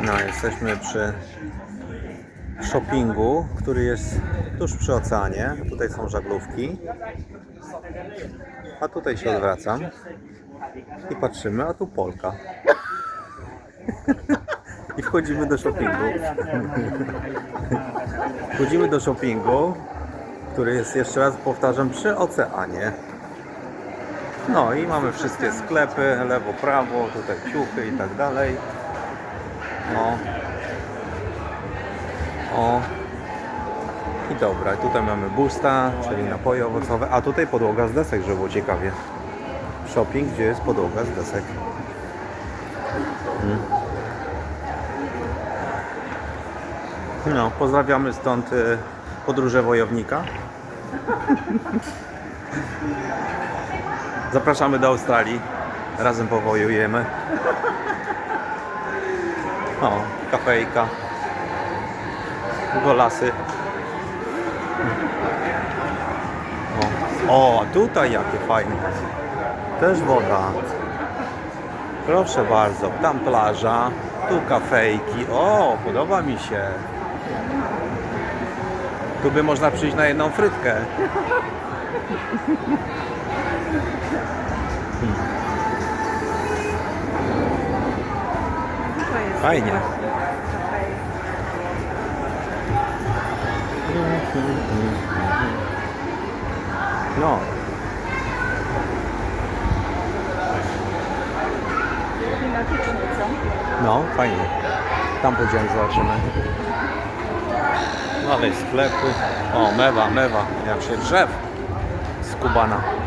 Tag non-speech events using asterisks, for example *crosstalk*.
No, jesteśmy przy shoppingu, który jest tuż przy oceanie. Tutaj są żaglówki. A tutaj się odwracam i patrzymy, a tu Polka. *laughs* I wchodzimy do shoppingu. *laughs* Wchodzimy do shoppingu, który jest jeszcze raz powtarzam przy oceanie. No i mamy wszystkie sklepy, lewo, prawo, tutaj ciuchy i tak dalej. No. O. I dobra, tutaj mamy busta, czyli napoje owocowe, a tutaj podłoga z desek, żeby było ciekawie. Shopping, gdzie jest podłoga z desek. Mm. No, pozdrawiamy stąd y, podróże wojownika. Zapraszamy do Australii. Razem powojujemy. O, kafejka. Golasy. O, o, a tutaj jakie fajne. Też woda. Proszę bardzo, tam plaża, tu kafejki. O, podoba mi się. Tu by można przyjść na jedną frytkę. To *laughs* jest Fajnie. No, no, fajnie. Tam pójdziemy, zobaczymy. Dalej sklepy. O, mewa, mewa. Jak się drzew z Kubana.